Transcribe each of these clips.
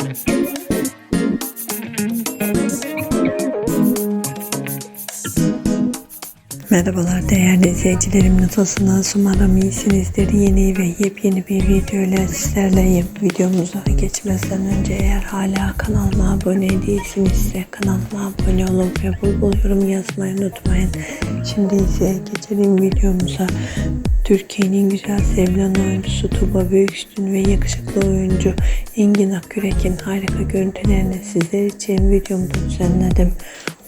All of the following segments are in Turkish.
Thank you. Merhabalar değerli izleyicilerim nasılsınız? Umarım iyisinizdir. Yeni ve yepyeni bir video ile sizlerleyim. Videomuza geçmeden önce eğer hala kanalıma abone değilsinizse kanalıma abone olun ve bul bul yorum yazmayı unutmayın. Şimdi ise geçelim videomuza. Türkiye'nin güzel sevilen oyuncusu Tuba Büyüküstün ve yakışıklı oyuncu Engin Akürek'in harika görüntülerini sizler için videomda düzenledim.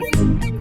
Thank